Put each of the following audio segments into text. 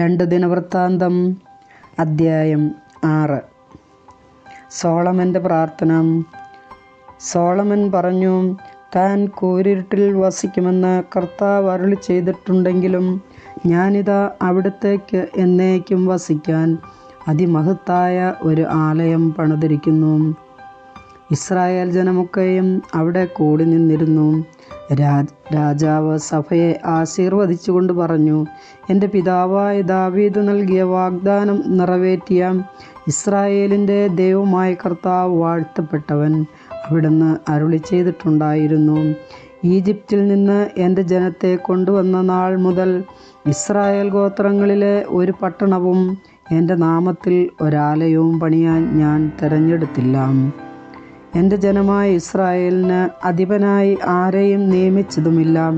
രണ്ട് ദിനവൃത്താന്തം അദ്ധ്യായം ആറ്. സോളമന്റെ പ്രാർത്ഥന. സോളമൻ പറഞ്ഞു താൻ കൂരിരുട്ടിൽ വസിക്കുമെന്ന് കർത്താവ് അരുളി ചെയ്തിട്ടുണ്ടെങ്കിലും ഞാനിതാ അവിടത്തേക്ക് എന്നേക്കും വസിക്കാൻ അതിമഹത്തായ ഒരു ആലയം പണിതിരിക്കുന്നു. ഇസ്രായേൽ ജനമൊക്കെയും അവിടെ കൂടി നിന്നിരുന്നു. രാജാവ് സഭയെ ആശീർവദിച്ചുകൊണ്ട് പറഞ്ഞു എന്റെ പിതാവായ ദാവീദ് നൽകിയ വാഗ്ദാനം നിറവേറ്റിയ ഇസ്രായേലിന്റെ ദൈവമായ കർത്താവ് വാഴ്ത്തപ്പെട്ടവൻ അവിടുന്ന് അരുളി ചെയ്തിട്ടുണ്ടായിരുന്നു. ഈജിപ്തിൽ നിന്ന് എന്റെ ജനത്തെ കൊണ്ടുവന്ന നാൾ മുതൽ ഇസ്രായേൽ ഗോത്രങ്ങളിലെ ഒരു പട്ടണവും എന്റെ നാമത്തിൽ ഒരാലയവും പണിയാൻ ഞാൻ തിരഞ്ഞെടുത്തില്ല. എന്റെ ജനമായ ഇസ്രായേലിന് അധിപനായി ആരെയും നിയമിച്ചതുമില്ല.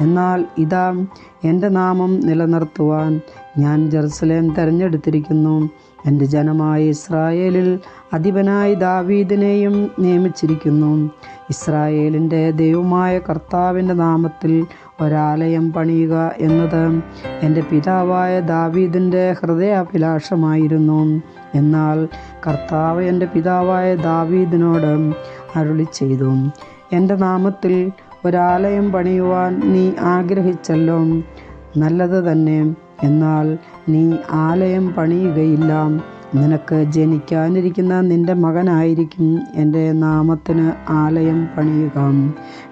എന്നാൽ ഇതാ എന്റെ നാമം നിലനിർത്തുവാൻ ഞാൻ ജെറുസലേം തിരഞ്ഞെടുത്തിരിക്കുന്നു. എന്റെ ജനമായ ഇസ്രായേലിൽ അധിപനായി ദാവീദിനെയും നിയമിച്ചിരിക്കുന്നു. ഇസ്രായേലിന്റെ ദൈവമായ കർത്താവിന്റെ നാമത്തിൽ ഒരാലയം പണിയുക എന്നത് എന്റെ പിതാവായ ദാവീദിന്റെ ഹൃദയാഭിലാഷമായിരുന്നു. എന്നാൽ കർത്താവ് എന്റെ പിതാവായ ദാവീദിനോട് അരുളി ചെയ്തു എന്റെ നാമത്തിൽ ഒരാലയം പണിയുവാൻ നീ ആഗ്രഹിച്ചല്ലോ നല്ലത് തന്നെ. എന്നാൽ നീ ആലയം പണിയുകയില്ല. നിനക്ക് ജനിക്കാനിരിക്കുന്ന നിന്റെ മകനായിരിക്കും എന്റെ നാമത്തിന് ആലയം പണിയുക.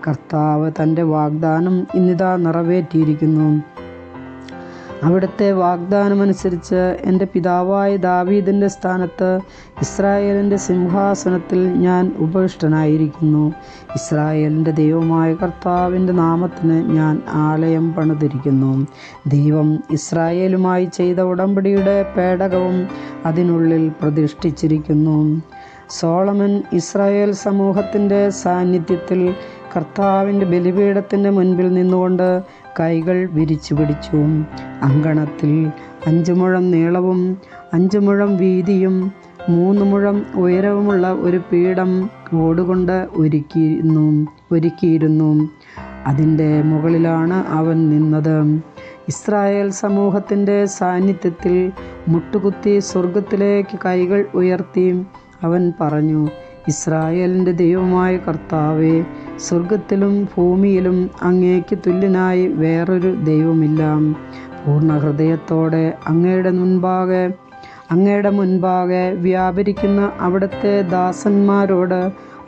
കർത്താവ് തന്റെ വാഗ്ദാനം ഇന്നിതാ നിറവേറ്റിയിരിക്കുന്നു. അവിടുത്തെ വാഗ്ദാനമനുസരിച്ച് എന്റെ പിതാവായ ദാവീദിന്റെ സ്ഥാനത്ത് ഇസ്രായേലിന്റെ സിംഹാസനത്തിൽ ഞാൻ ഉപവിഷ്ടനായിരിക്കുന്നു. ഇസ്രായേലിന്റെ ദൈവമായ കർത്താവിന്റെ നാമത്തിന് ഞാൻ ആലയം പണിതിരിക്കുന്നു. ദൈവം ഇസ്രായേലുമായി ചെയ്ത ഉടമ്പടിയുടെ പേടകവും അതിനുള്ളിൽ പ്രതിഷ്ഠിച്ചിരിക്കുന്നു. സോളമൻ ഇസ്രായേൽ സമൂഹത്തിന്റെ സാന്നിധ്യത്തിൽ കർത്താവിന്റെ ബലിപീഠത്തിന്റെ മുൻപിൽ നിന്നുകൊണ്ട് കൈകൾ വിരിച്ചു പിടിച്ചു അങ്കണത്തിൽ അഞ്ചു മുഴം നീളവും അഞ്ചു മുഴം വീതിയും മൂന്ന് മുഴം ഉയരവുമുള്ള ഒരു പീഠം ഓടുകൊണ്ട് ഒരുക്കിയിരുന്നു ഒരുക്കിയിരുന്നു. അതിന്റെ മുകളിലാണ് അവൻ നിന്നത്. ഇസ്രായേൽ സമൂഹത്തിന്റെ സാന്നിധ്യത്തിൽ മുട്ടുകുത്തി സ്വർഗത്തിലേക്ക് കൈകൾ ഉയർത്തി അവൻ പറഞ്ഞു ഇസ്രായേലിന്റെ ദൈവമായ കർത്താവെ സ്വർഗത്തിലും ഭൂമിയിലും അങ്ങേക്ക് തുല്യനായി വേറൊരു ദൈവമില്ല. പൂർണ ഹൃദയത്തോടെ അങ്ങയുടെ മുൻപാകെ അങ്ങയുടെ മുൻപാകെ വ്യാപരിക്കുന്ന അവിടുത്തെ ദാസന്മാരോട്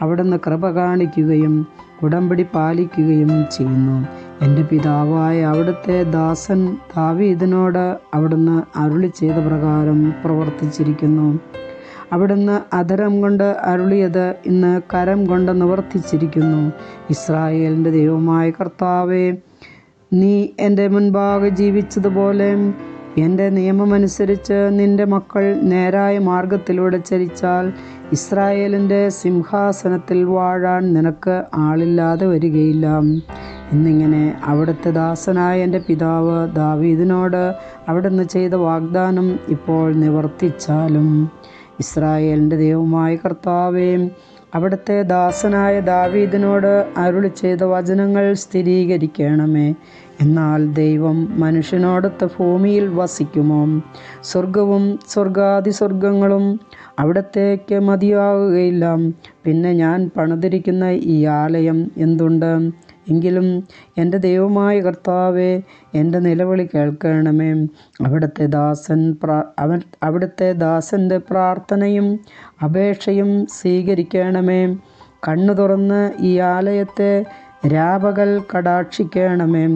അവിടുന്ന് കൃപ കാണിക്കുകയും ഉടമ്പടി പാലിക്കുകയും ചെയ്യുന്നു. എന്റെ പിതാവായ അവിടുത്തെ ദാസൻ ദാവീദിനോട് അവിടുന്ന് അരുളി ചെയ്ത പ്രകാരം പ്രവർത്തിച്ചിരിക്കുന്നു. അവിടുന്ന് അധരം കൊണ്ട് അരുളിയത് ഇന്ന് കരം കൊണ്ട് നിവർത്തിച്ചിരിക്കുന്നു. ഇസ്രായേലിന്റെ ദൈവമായ കർത്താവേ നീ എന്റെ മുൻപാകെ ജീവിച്ചതുപോലെ എന്റെ നിയമമനുസരിച്ച് നിന്റെ മക്കൾ നേരായ മാർഗത്തിലൂടെ ചരിച്ചാൽ ഇസ്രായേലിന്റെ സിംഹാസനത്തിൽ വാഴാൻ നിനക്ക് ആളില്ലാതെ വരികയില്ല. എന്നിങ്ങനെ അവിടുത്തെ ദാസനായ എന്റെ പിതാവ് ദാവീദിനോട് അവിടുന്ന് ചെയ്ത വാഗ്ദാനം ഇപ്പോൾ നിവർത്തിച്ചാലും ഇസ്രായേലിന്റെ ദൈവമായ കർത്താവേ അവിടുത്തെ ദാസനായ ദാവീദിനോട് അരുളി ചെയ്ത വചനങ്ങൾ സ്ഥിരീകരിക്കണമേ. എന്നാൽ ദൈവം മനുഷ്യനോടൊത്ത ഭൂമിയിൽ വസിക്കുമോ? സ്വർഗവും സ്വർഗാതിസ്വർഗങ്ങളും അവിടത്തേക്ക് മതിയാകുകയില്ല പിന്നെ ഞാൻ പണിതിരിക്കുന്ന ഈ ആലയം എന്തുണ്ട്? എങ്കിലും എന്റെ ദൈവമായ കർത്താവെ എന്റെ നിലവിളി കേൾക്കണമേ. അവിടുത്തെ ദാസൻ അവൻ അവിടുത്തെ ദാസന്റെ പ്രാർത്ഥനയും അപേക്ഷയും സ്വീകരിക്കണമേ. കണ്ണു തുറന്ന് ഈ ആലയത്തെ രാപകൽ കടാക്ഷിക്കണമേ.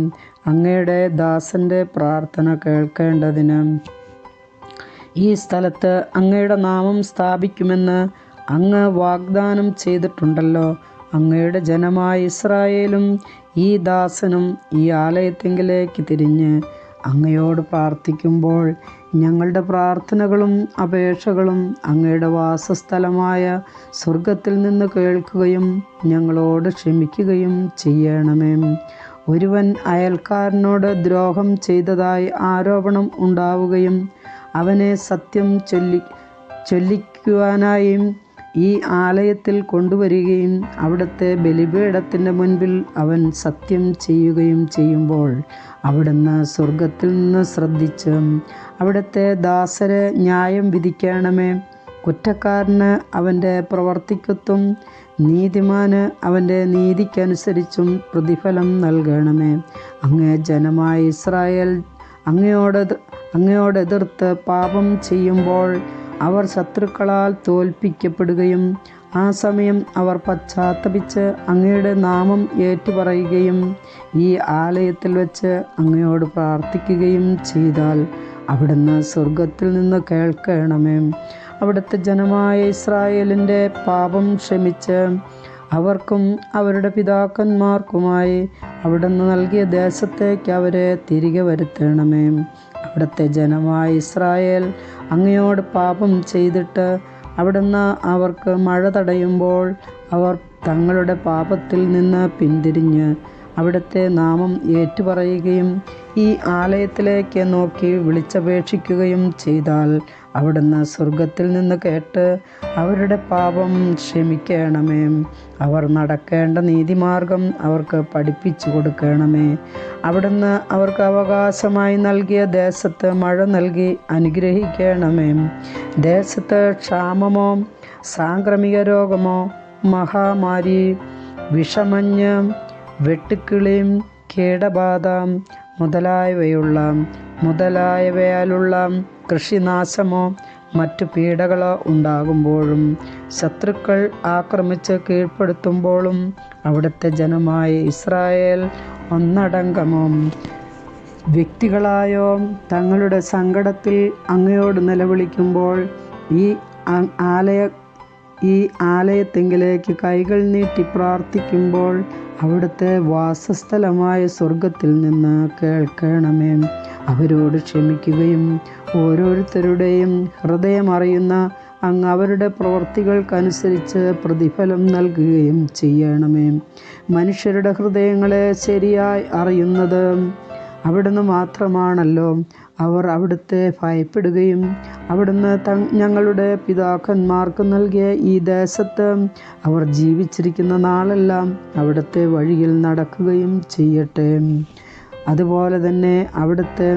അങ്ങയുടെ ദാസന്റെ പ്രാർത്ഥന കേൾക്കേണ്ടതിന് ഈ സ്ഥലത്ത് അങ്ങയുടെ നാമം സ്ഥാപിക്കുമെന്ന് അങ്ങ് വാഗ്ദാനം ചെയ്തിട്ടുണ്ടല്ലോ. അങ്ങയുടെ ജനമായ ഇസ്രായേലും ഈ ദാസനും ഈ ആലയത്തെങ്കിലേക്ക് തിരിഞ്ഞ് അങ്ങയോട് പ്രാർത്ഥിക്കുമ്പോൾ ഞങ്ങളുടെ പ്രാർത്ഥനകളും അപേക്ഷകളും അങ്ങയുടെ വാസസ്ഥലമായ സ്വർഗത്തിൽ നിന്ന് കേൾക്കുകയും ഞങ്ങളോട് ക്ഷമിക്കുകയും ചെയ്യണമേ. ഒരുവൻ അയൽക്കാരനോട് ദ്രോഹം ചെയ്തതായി ആരോപണം ഉണ്ടാവുകയും അവനെ സത്യം ചൊല്ലി ചൊല്ലിക്കുവാനായും ഈ ആലയത്തിൽ കൊണ്ടുവരികയും അവിടുത്തെ ബലിപീഠത്തിന്റെ മുൻപിൽ അവൻ സത്യം ചെയ്യുകയും ചെയ്യുമ്പോൾ അവിടുന്ന് സ്വർഗത്തിൽ നിന്ന് ശ്രദ്ധിച്ച് അവിടുത്തെ ദാസരെ ന്യായം വിധിക്കണമേ. കുറ്റക്കാരന് അവന്റെ പ്രവർത്തിക്കത്തും നീതിമാന് അവന്റെ നീതിക്കനുസരിച്ചും പ്രതിഫലം നൽകണമേ. അങ്ങേ ജനമായ ഇസ്രായേൽ അങ്ങയോട് അങ്ങയോടെതിർത്ത് പാപം ചെയ്യുമ്പോൾ അവർ ശത്രുക്കളാൽ തോൽപ്പിക്കപ്പെടുകയും ആ സമയം അവർ പശ്ചാത്തപിച്ച് അങ്ങയുടെ നാമം ഏറ്റുപറയുകയും ഈ ആലയത്തിൽ വെച്ച് അങ്ങയോട് പ്രാർത്ഥിക്കുകയും ചെയ്താൽ അവിടുന്ന് സ്വർഗത്തിൽ നിന്ന് കേൾക്കണമേ. അവിടുത്തെ ജനമായ ഇസ്രായേലിന്റെ പാപം ക്ഷമിച്ച് അവർക്കും അവരുടെ പിതാക്കന്മാർക്കുമായി അവിടുന്ന് നൽകിയ ദേശത്തേക്ക് അവരെ തിരികെ വരുത്തണമേ. അവിടുത്തെ ജനമായ ഇസ്രായേൽ അങ്ങയോട് പാപം ചെയ്തിട്ട് അവിടുന്ന് അവർക്ക് മഴ തടയുമ്പോൾ അവർ തങ്ങളുടെ പാപത്തിൽ നിന്ന് പിന്തിരിഞ്ഞ് അവിടുത്തെ നാമം ഏറ്റുപറയുകയും ഈ ആലയത്തിലേക്ക് നോക്കി വിളിച്ചപേക്ഷിക്കുകയും ചെയ്താൽ അവിടുന്ന് സ്വർഗത്തിൽ നിന്ന് കേട്ട് അവരുടെ പാപം ക്ഷമിക്കണമേ. അവർ നടക്കേണ്ട നീതിമാർഗം അവർക്ക് പഠിപ്പിച്ചു കൊടുക്കണമേ. അവിടുന്ന് അവർക്ക് അവകാശമായി നൽകിയ ദേശത്ത് മഴ നൽകി അനുഗ്രഹിക്കണമേ. ദേശത്ത് ക്ഷാമമോ സാംക്രമിക രോഗമോ മഹാമാരി വിഷമഞ്ഞ് വെട്ടുക്കിളിയും കീടബാധ മുതലായവയുള്ള മുതലായവയാലുള്ള കൃഷിനാശമോ മറ്റു പീഡകളോ ഉണ്ടാകുമ്പോഴും ശത്രുക്കൾ ആക്രമിച്ച് കീഴ്പ്പെടുത്തുമ്പോഴും അവിടുത്തെ ജനമായ ഇസ്രായേൽ ഒന്നടങ്കമോ? വ്യക്തികളായോ തങ്ങളുടെ സങ്കടത്തിൽ അങ്ങയോട് നിലവിളിക്കുമ്പോൾ ഈ ആലയ ഈ ആലയത്തെങ്കിലേക്ക് കൈകൾ നീട്ടി പ്രാർത്ഥിക്കുമ്പോൾ അവിടുത്തെ വാസസ്ഥലമായ സ്വർഗത്തിൽ നിന്ന് കേൾക്കണമേ. അവരോട് ക്ഷമിക്കുകയും ഓരോരുത്തരുടെയും ഹൃദയമറിയുന്ന അങ്ങ് അവരുടെ പ്രവർത്തികൾക്കനുസരിച്ച് പ്രതിഫലം നൽകുകയും ചെയ്യണമേ. മനുഷ്യരുടെ ഹൃദയങ്ങളെ ശരിയായി അറിയുന്നത് അവിടുന്ന് മാത്രമാണല്ലോ അവർ അവിടുത്തെ ഭയപ്പെടുകയും അവിടുന്ന് ഞങ്ങളുടെ പിതാക്കന്മാർക്ക് നൽകിയ ഈ ദേശത്ത് അവർ ജീവിച്ചിരിക്കുന്ന നാളെല്ലാം അവിടുത്തെ വഴിയിൽ നടക്കുകയും ചെയ്യട്ടെ. അതുപോലെ തന്നെ അവിടുത്തെ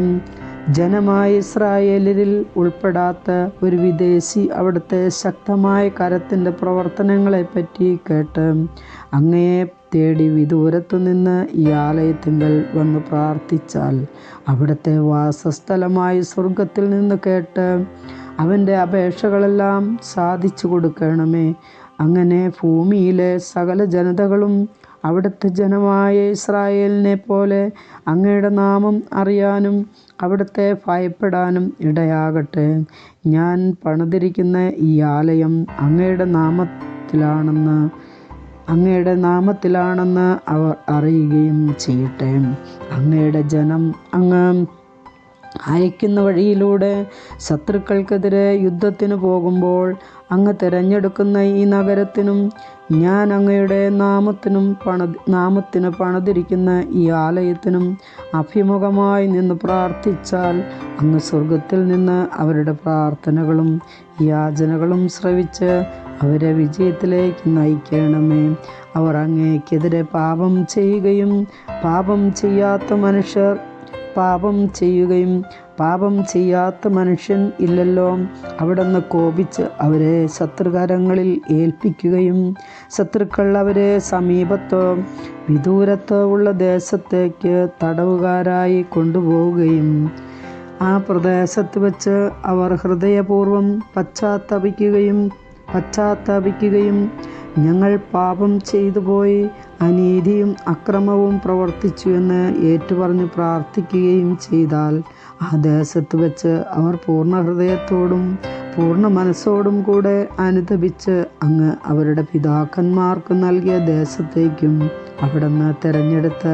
ജനമായ ഇസ്രായേലിൽ ഉൾപ്പെടാത്ത ഒരു വിദേശി അവിടുത്തെ ശക്തമായ കരത്തിന്റെ പ്രവർത്തനങ്ങളെപ്പറ്റി കേട്ട് അങ്ങയെ തേടി വിദൂരത്തു നിന്ന് ഈ ആലയത്തിങ്കൽ വന്ന് പ്രാർത്ഥിച്ചാൽ അവിടുത്തെ വാസസ്ഥലമായി സ്വർഗത്തിൽ നിന്ന് കേട്ട് അവന്റെ അപേക്ഷകളെല്ലാം സാധിച്ചു കൊടുക്കണമേ. അങ്ങനെ ഭൂമിയിലെ സകല ജനതകളും അവിടുത്തെ ജനമായ ഇസ്രായേലിനെ പോലെ അങ്ങയുടെ നാമം അറിയാനും അവിടുത്തെ ഭയപ്പെടാനും ഇടയാകട്ടെ. ഞാൻ പണിതിരിക്കുന്ന ഈ ആലയം അങ്ങയുടെ നാമത്തിലാണെന്ന് അങ്ങയുടെ നാമത്തിലാണെന്ന് അവർ അറിയുകയും ചെയ്യട്ടെ. അങ്ങയുടെ ജനം അങ്ങ് അയക്കുന്ന വഴിയിലൂടെ ശത്രുക്കൾക്കെതിരെ യുദ്ധത്തിന് പോകുമ്പോൾ അങ്ങ് തിരഞ്ഞെടുക്കുന്ന ഈ നഗരത്തിനും ഞാൻ അങ്ങയുടെ നാമത്തിനും പണ നാമത്തിന് പണിതിരിക്കുന്ന ഈ ആലയത്തിനും അഭിമുഖമായി നിന്ന് പ്രാർത്ഥിച്ചാൽ അങ്ങ് സ്വർഗത്തിൽ നിന്ന് അവരുടെ പ്രാർത്ഥനകളും യാചനകളും ശ്രവിച്ച് അവരെ വിജയത്തിലേക്ക് നയിക്കണമേ. അവർ അങ്ങേക്കെതിരെ പാപം ചെയ്യുകയും പാപം ചെയ്യാത്ത മനുഷ്യർ പാപം ചെയ്യുകയും പാപം ചെയ്യാത്ത മനുഷ്യൻ ഇല്ലല്ലോ. അവിടുന്ന് കോപിച്ച് അവരെ ശത്രുകരങ്ങളിൽ ഏൽപ്പിക്കുകയും ശത്രുക്കൾ അവരെ സമീപത്തോ വിദൂരത്തോ ഉള്ള ദേശത്തേക്ക് തടവുകാരായി കൊണ്ടുപോവുകയും ആ പ്രദേശത്ത് വച്ച് അവർ ഹൃദയപൂർവം പശ്ചാത്തപിക്കുകയും പശ്ചാത്തപിക്കുകയും ഞങ്ങൾ പാപം ചെയ്തു പോയി അനീതിയും അക്രമവും പ്രവർത്തിച്ചു എന്ന് ഏറ്റുപറഞ്ഞ് പ്രാർത്ഥിക്കുകയും ചെയ്താൽ ആ ദേശത്ത് വെച്ച് അവർ പൂർണ ഹൃദയത്തോടും പൂർണ മനസ്സോടും കൂടെ അനുദപിച്ച് അങ്ങ് അവരുടെ പിതാക്കന്മാർക്ക് നൽകിയ ദേശത്തേക്കും അവിടുന്ന് തിരഞ്ഞെടുത്ത്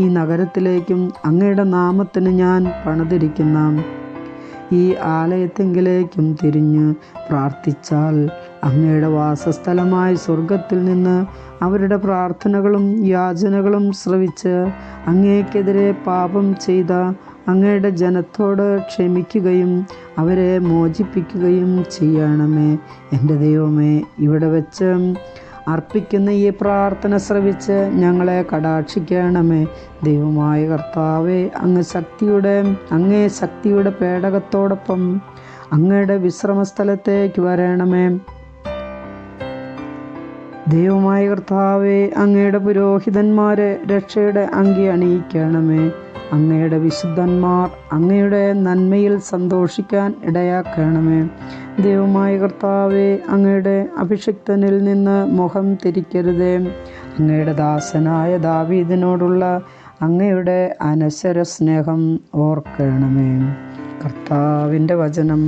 ഈ നഗരത്തിലേക്കും അങ്ങയുടെ നാമത്തിന് ഞാൻ പണിതിരിക്കുന്ന ഈ ആലയത്തെങ്കിലേക്കും തിരിഞ്ഞ് പ്രാർത്ഥിച്ചാൽ അങ്ങയുടെ വാസസ്ഥലമായ സ്വർഗത്തിൽ നിന്ന് അവരുടെ പ്രാർത്ഥനകളും യാചനകളും ശ്രവിച്ച് അങ്ങേക്കെതിരെ പാപം ചെയ്ത അങ്ങയുടെ ജനത്തോട് ക്ഷമിക്കുകയും അവരെ മോചിപ്പിക്കുകയും ചെയ്യണമേ. എന്റെ ദൈവമേ ഇവിടെ വെച്ച് അർപ്പിക്കുന്ന ഈ പ്രാർത്ഥന ശ്രവിച്ച് ഞങ്ങളെ കടാക്ഷിക്കണമേ. ദൈവമായ കർത്താവേ അങ്ങ് ശക്തിയുടെ അങ്ങേ ശക്തിയുടെ പേടകത്തോടൊപ്പം അങ്ങയുടെ വിശ്രമസ്ഥലത്തേക്ക് വരണമേ. ദൈവമായ കർത്താവേ അങ്ങയുടെ പുരോഹിതന്മാരെ രക്ഷയുടെ അങ്കി അണിയിക്കണമേ. അങ്ങയുടെ വിശുദ്ധന്മാർ അങ്ങയുടെ നന്മയിൽ സന്തോഷിക്കാൻ ഇടയാക്കണമേ. ദൈവമായ കർത്താവെ അങ്ങയുടെ അഭിഷിക്തനിൽ നിന്ന് മുഖം തിരിക്കരുതേ. അങ്ങയുടെ ദാസനായ ദാവീദിനോടുള്ള അങ്ങയുടെ അനശ്വര സ്നേഹം ഓർക്കണമേ. കർത്താവിന്റെ വചനം.